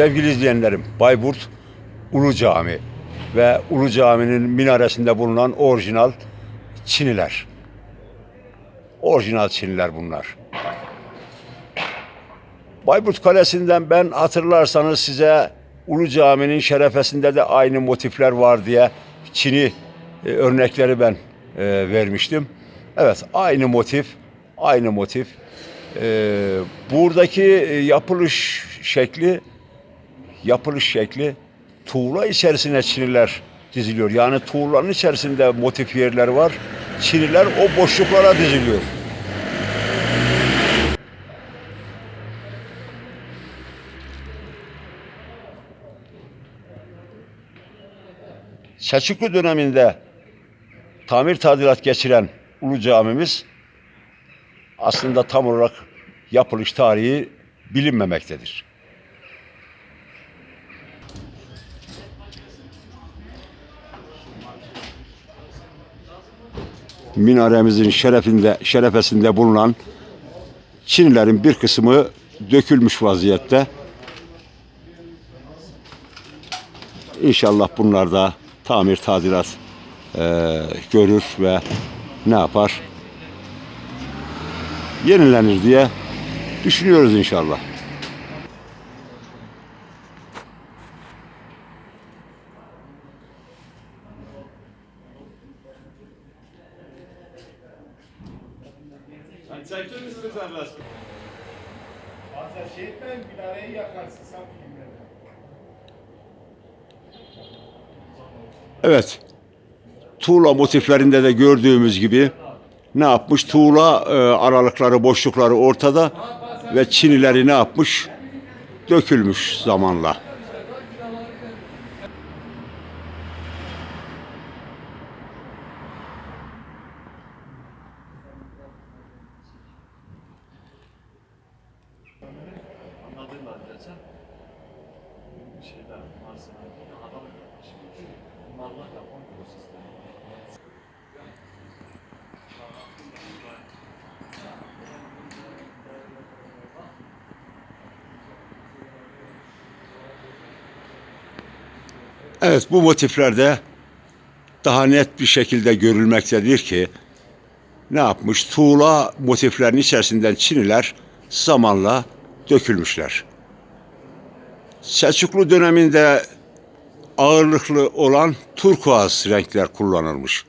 Sevgili izleyenlerim, Bayburt Ulu Cami ve Ulu Cami'nin minaresinde bulunan orijinal çiniler. Orijinal çiniler bunlar. Bayburt Kalesi'nden ben hatırlarsanız size Ulu Cami'nin şerefesinde de aynı motifler var diye Çin'i e, örnekleri ben e, vermiştim. Evet aynı motif, aynı motif. E, buradaki e, yapılış şekli, yapılış şekli tuğla içerisine Çiniler diziliyor. Yani tuğlanın içerisinde motif yerler var. Çiniler o boşluklara diziliyor. Selçuklu döneminde tamir tadilat geçiren Ulu Camimiz aslında tam olarak yapılış tarihi bilinmemektedir. Minaremizin şerefinde, şerefesinde bulunan Çinilerin bir kısmı dökülmüş vaziyette. İnşallah bunlar da tamir tadilat eee, görür ve ne yapar? Yenilenir diye düşünüyoruz inşallah. Çekiyor musun sen başka? Fazla şey etmeyin, minareyi yakarsın sen filmleri. Evet. Tuğla motiflerinde de gördüğümüz gibi ne yapmış? Tuğla e, aralıkları, boşlukları ortada ve çinileri ne yapmış? Dökülmüş zamanla. Arkadaşlar? Şeyler, malzeme, adam Bunlarla yapan bu sistemi. Evet bu motiflerde daha net bir şekilde görülmektedir ki ne yapmış? Tuğla motiflerin içerisinden çiniler zamanla dökülmüşler. Selçuklu döneminde ağırlıklı olan turkuaz renkler kullanılmış.